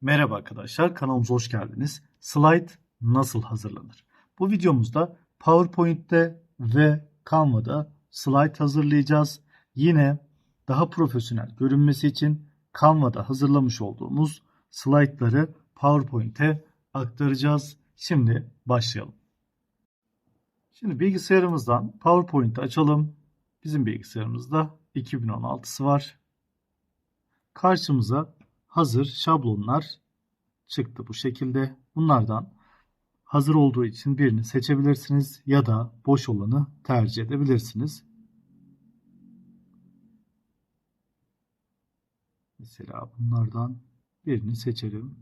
Merhaba arkadaşlar, kanalımıza hoş geldiniz. Slide nasıl hazırlanır? Bu videomuzda PowerPoint'te ve Canva'da slide hazırlayacağız. Yine daha profesyonel görünmesi için Canva'da hazırlamış olduğumuz slaytları PowerPoint'e aktaracağız. Şimdi başlayalım. Şimdi bilgisayarımızdan PowerPoint'i açalım. Bizim bilgisayarımızda 2016'sı var. Karşımıza hazır şablonlar çıktı bu şekilde. Bunlardan hazır olduğu için birini seçebilirsiniz ya da boş olanı tercih edebilirsiniz. Mesela bunlardan birini seçelim.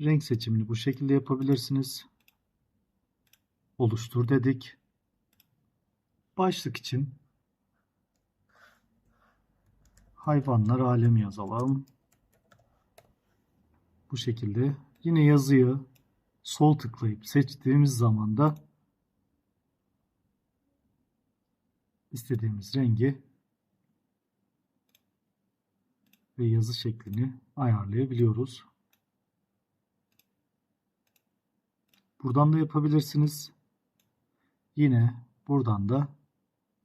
Renk seçimini bu şekilde yapabilirsiniz. Oluştur dedik. Başlık için hayvanlar alemi yazalım. Bu şekilde yine yazıyı sol tıklayıp seçtiğimiz zaman da istediğimiz rengi ve yazı şeklini ayarlayabiliyoruz. Buradan da yapabilirsiniz. Yine buradan da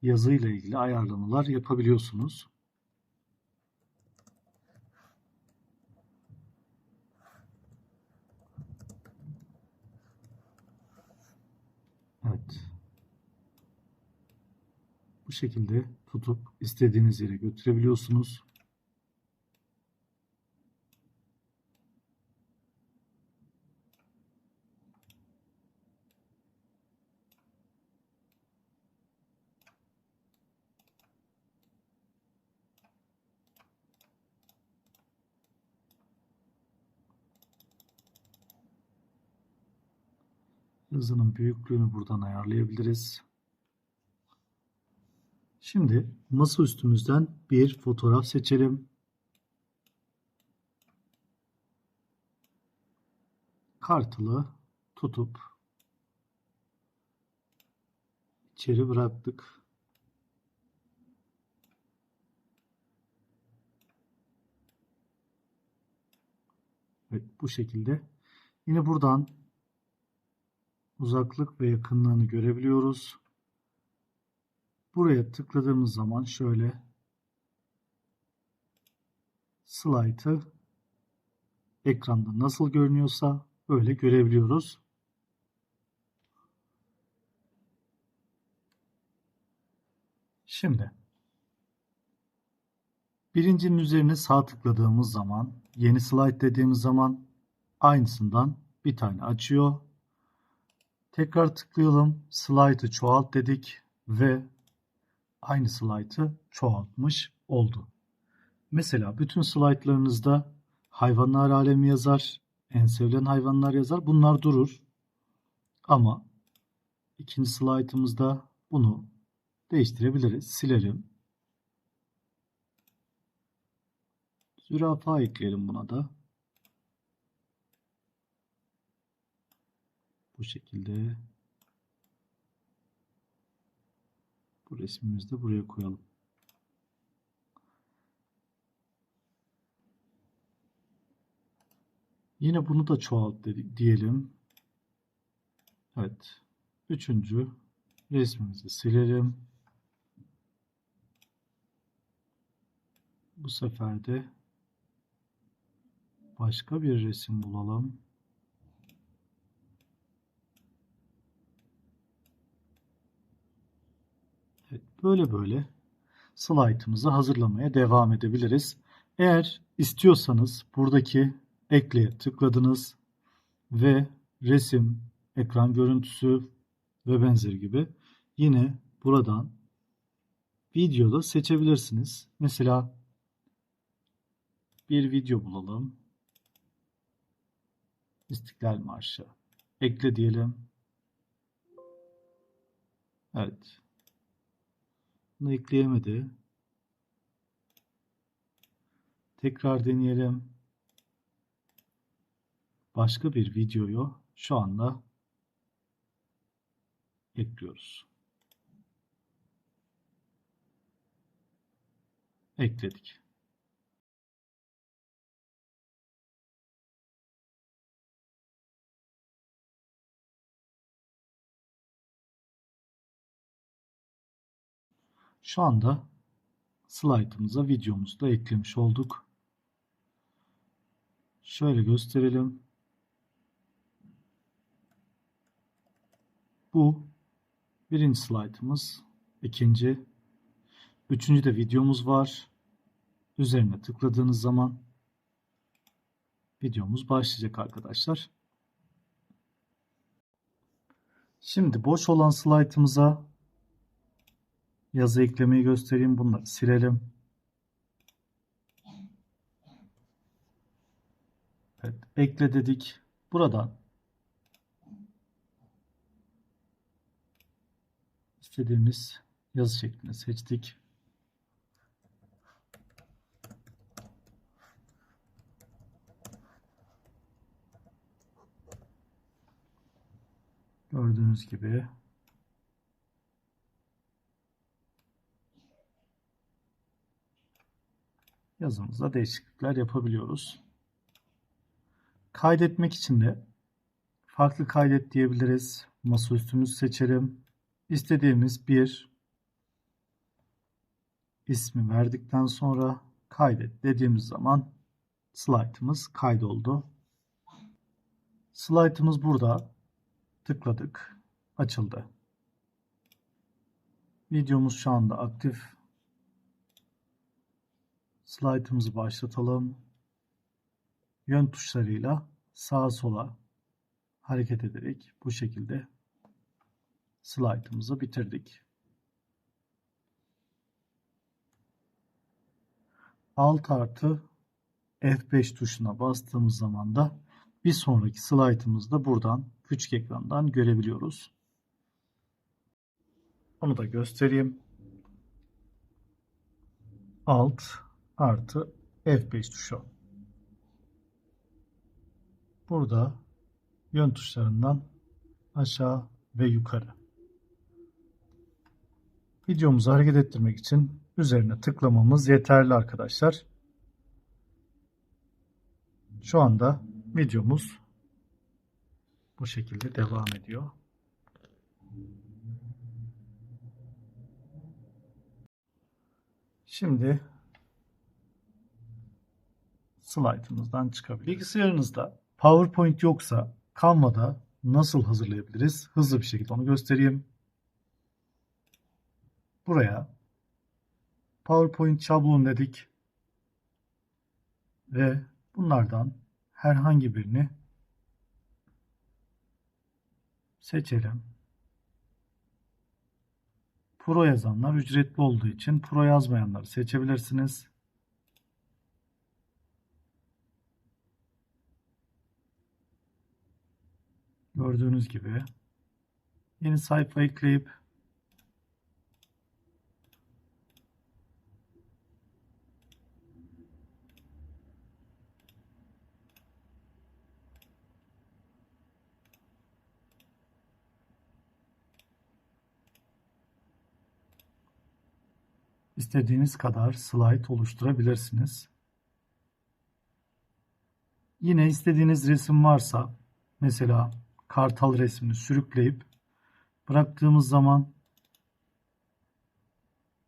yazıyla ilgili ayarlamalar yapabiliyorsunuz. Evet. Bu şekilde tutup istediğiniz yere götürebiliyorsunuz. Yazının büyüklüğünü buradan ayarlayabiliriz. Şimdi masa üstümüzden bir fotoğraf seçelim. Kartılı tutup içeri bıraktık. Evet bu şekilde. Yine buradan uzaklık ve yakınlığını görebiliyoruz. Buraya tıkladığımız zaman şöyle slide'ı ekranda nasıl görünüyorsa öyle görebiliyoruz. Şimdi birincinin üzerine sağ tıkladığımız zaman yeni slide dediğimiz zaman aynısından bir tane açıyor. Tekrar tıklayalım. Slide'ı çoğalt dedik ve aynı slide'ı çoğaltmış oldu. Mesela bütün slaytlarınızda hayvanlar alemi yazar, en sevilen hayvanlar yazar. Bunlar durur. Ama ikinci slaytımızda bunu değiştirebiliriz. Silelim. Zürafa ekleyelim buna da. Bu şekilde bu resmimizi de buraya koyalım. Yine bunu da çoğalt diyelim. Evet. Üçüncü resmimizi silelim. Bu sefer de başka bir resim bulalım. Evet, böyle böyle slaytımızı hazırlamaya devam edebiliriz. Eğer istiyorsanız buradaki ekleye tıkladınız ve resim, ekran görüntüsü ve benzeri gibi yine buradan videoda seçebilirsiniz. Mesela bir video bulalım. İstiklal Marşı. Ekle diyelim. Evet. Bunu ekleyemedi. Tekrar deneyelim. Başka bir videoyu şu anda ekliyoruz. ekledik. Şu anda slaytımıza videomuzu da eklemiş olduk. Şöyle gösterelim. Bu birinci slaytımız. ikinci, Üçüncü de videomuz var. Üzerine tıkladığınız zaman videomuz başlayacak arkadaşlar. Şimdi boş olan slaytımıza yazı eklemeyi göstereyim. Bunları silelim. Evet, ekle dedik. Buradan istediğimiz yazı şeklini seçtik. Gördüğünüz gibi yazımızda değişiklikler yapabiliyoruz. Kaydetmek için de farklı kaydet diyebiliriz. Masaüstümüzü seçelim. İstediğimiz bir ismi verdikten sonra kaydet dediğimiz zaman slaytımız kaydoldu. Slaytımız burada. Tıkladık. Açıldı. Videomuz şu anda aktif. Slaytımızı başlatalım. Yön tuşlarıyla sağa sola hareket ederek bu şekilde slaytımızı bitirdik. Alt artı F5 tuşuna bastığımız zaman da bir sonraki slaytımızı da buradan küçük ekrandan görebiliyoruz. Onu da göstereyim. Alt artı F5 tuşu. Burada yön tuşlarından aşağı ve yukarı. Videomuzu hareket ettirmek için üzerine tıklamamız yeterli arkadaşlar. Şu anda videomuz bu şekilde devam ediyor. Şimdi slaytımızdan çıkabiliriz. Bilgisayarınızda PowerPoint yoksa Canva'da nasıl hazırlayabiliriz? Hızlı bir şekilde onu göstereyim. Buraya PowerPoint şablon dedik ve bunlardan herhangi birini seçelim. Pro yazanlar ücretli olduğu için Pro yazmayanları seçebilirsiniz. Gördüğünüz gibi yeni sayfa ekleyip istediğiniz kadar slide oluşturabilirsiniz. Yine istediğiniz resim varsa mesela kartal resmini sürükleyip bıraktığımız zaman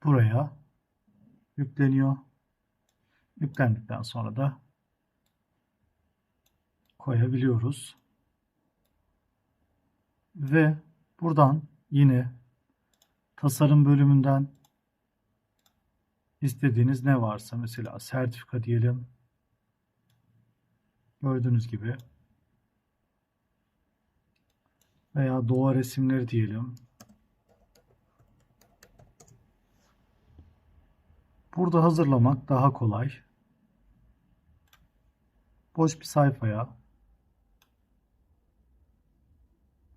buraya yükleniyor. Yüklendikten sonra da koyabiliyoruz. Ve buradan yine tasarım bölümünden istediğiniz ne varsa mesela sertifika diyelim. Gördüğünüz gibi veya doğa resimleri diyelim. Burada hazırlamak daha kolay. Boş bir sayfaya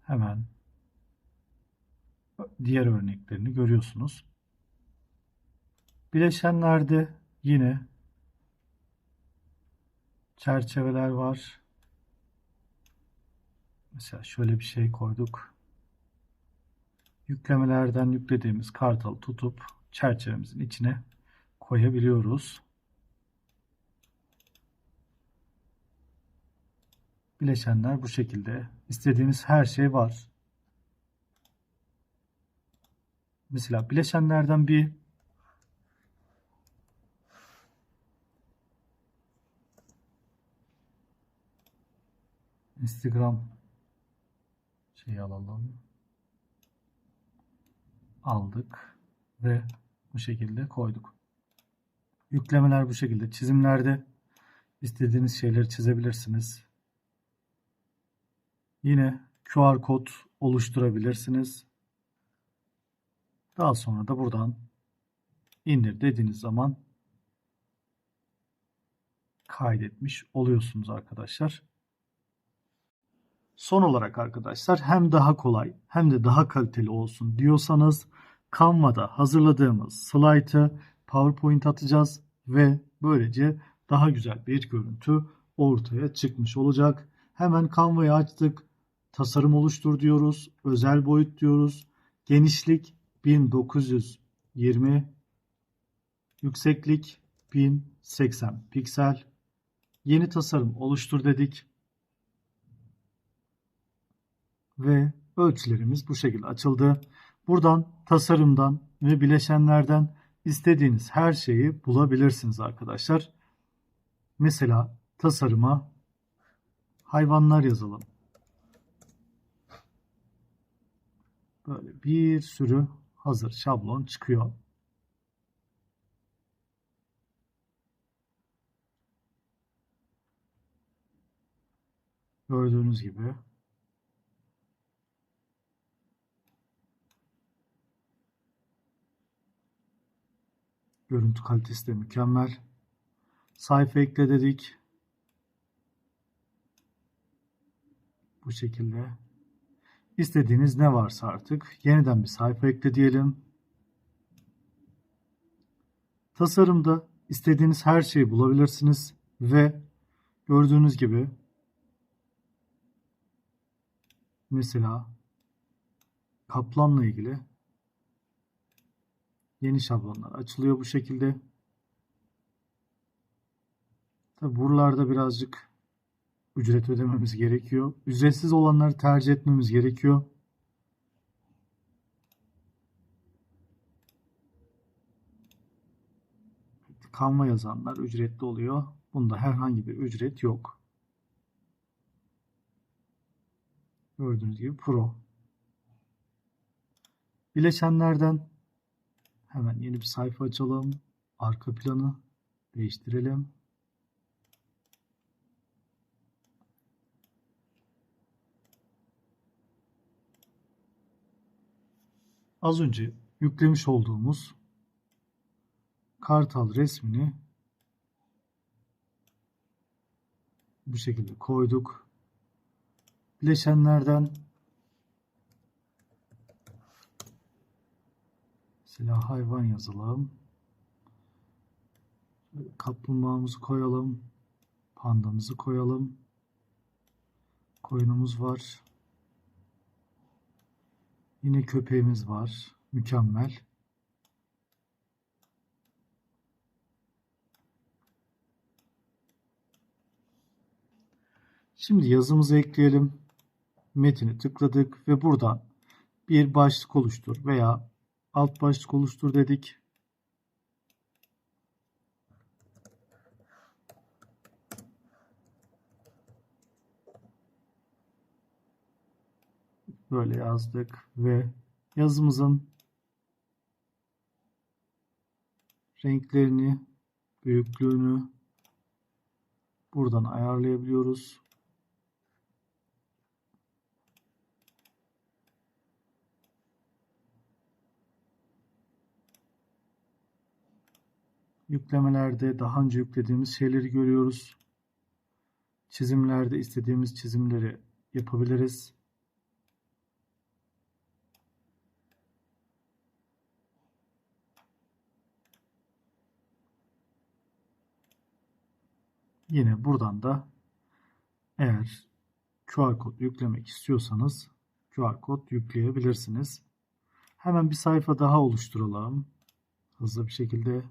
hemen diğer örneklerini görüyorsunuz. Bileşenlerde yine çerçeveler var. Mesela şöyle bir şey koyduk. Yüklemelerden yüklediğimiz kartalı tutup çerçevemizin içine koyabiliyoruz. Bileşenler bu şekilde. İstediğiniz her şey var. Mesela bileşenlerden bir Instagram şeyi alalım. Aldık ve bu şekilde koyduk. Yüklemeler bu şekilde. Çizimlerde istediğiniz şeyleri çizebilirsiniz. Yine QR kod oluşturabilirsiniz. Daha sonra da buradan indir dediğiniz zaman kaydetmiş oluyorsunuz arkadaşlar. Son olarak arkadaşlar hem daha kolay hem de daha kaliteli olsun diyorsanız Canva'da hazırladığımız slaytı PowerPoint atacağız ve böylece daha güzel bir görüntü ortaya çıkmış olacak. Hemen Canva'yı açtık. Tasarım oluştur diyoruz. Özel boyut diyoruz. Genişlik 1920 yükseklik 1080 piksel yeni tasarım oluştur dedik ve ölçülerimiz bu şekilde açıldı. Buradan tasarımdan ve bileşenlerden istediğiniz her şeyi bulabilirsiniz arkadaşlar. Mesela tasarıma hayvanlar yazalım. Böyle bir sürü hazır şablon çıkıyor. Gördüğünüz gibi görüntü kalitesi de mükemmel. Sayfa ekle dedik. Bu şekilde İstediğiniz ne varsa artık yeniden bir sayfa ekle diyelim. Tasarımda istediğiniz her şeyi bulabilirsiniz ve gördüğünüz gibi mesela kaplanla ilgili yeni şablonlar açılıyor bu şekilde. Tabi buralarda birazcık ücret ödememiz gerekiyor. Ücretsiz olanları tercih etmemiz gerekiyor. Canva yazanlar ücretli oluyor. Bunda herhangi bir ücret yok. Gördüğünüz gibi Pro. Bileşenlerden hemen yeni bir sayfa açalım. Arka planı değiştirelim. az önce yüklemiş olduğumuz kartal resmini bu şekilde koyduk. Bileşenlerden mesela hayvan yazalım. Kaplumbağamızı koyalım. Pandamızı koyalım. Koyunumuz var. Yine köpeğimiz var. Mükemmel. Şimdi yazımızı ekleyelim. Metini tıkladık ve buradan bir başlık oluştur veya alt başlık oluştur dedik. Böyle yazdık ve yazımızın renklerini, büyüklüğünü buradan ayarlayabiliyoruz. Yüklemelerde daha önce yüklediğimiz şeyleri görüyoruz. Çizimlerde istediğimiz çizimleri yapabiliriz. Yine buradan da eğer QR kod yüklemek istiyorsanız QR kod yükleyebilirsiniz. Hemen bir sayfa daha oluşturalım. Hızlı bir şekilde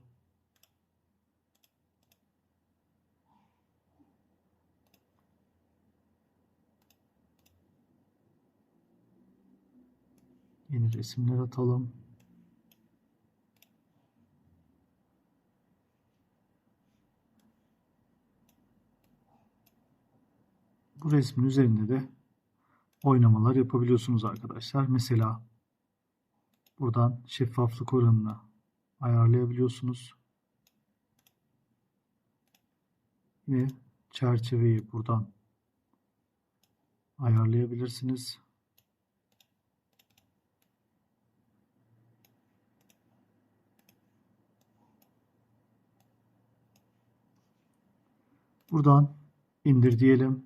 Yeni resimler atalım. Bu resmin üzerinde de oynamalar yapabiliyorsunuz arkadaşlar. Mesela buradan şeffaflık oranını ayarlayabiliyorsunuz. Yine çerçeveyi buradan ayarlayabilirsiniz. Buradan indir diyelim.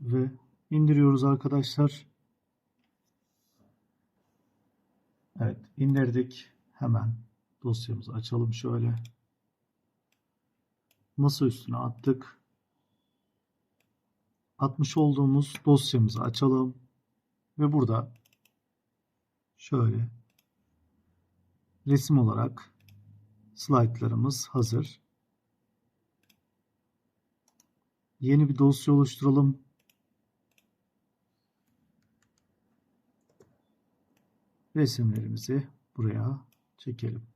Ve indiriyoruz arkadaşlar. Evet indirdik. Hemen dosyamızı açalım şöyle. Masa üstüne attık. Atmış olduğumuz dosyamızı açalım. Ve burada şöyle resim olarak slaytlarımız hazır. Yeni bir dosya oluşturalım. Resimlerimizi buraya çekelim.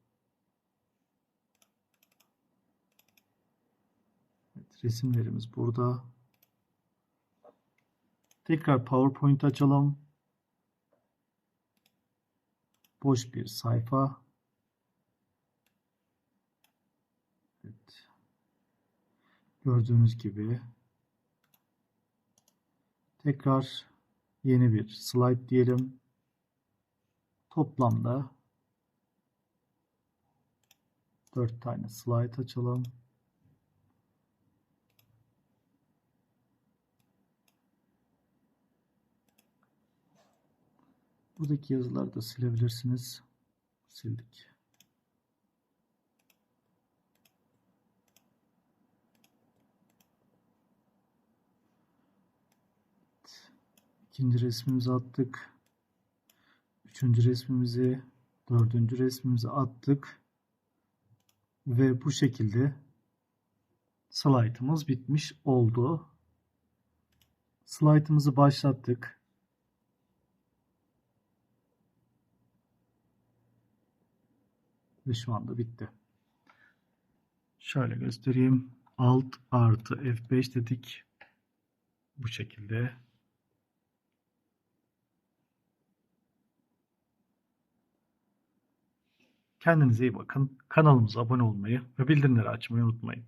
Evet, resimlerimiz burada. Tekrar PowerPoint açalım. Boş bir sayfa. Evet. Gördüğünüz gibi tekrar yeni bir slide diyelim. Toplamda 4 tane slide açalım. Buradaki yazıları da silebilirsiniz. Sildik. İkinci resmimizi attık. Üçüncü resmimizi, dördüncü resmimizi attık. Ve bu şekilde slaytımız bitmiş oldu. Slaytımızı başlattık. Ve şu anda bitti. Şöyle göstereyim. Alt artı F5 dedik. Bu şekilde. Kendinize iyi bakın. Kanalımıza abone olmayı ve bildirimleri açmayı unutmayın.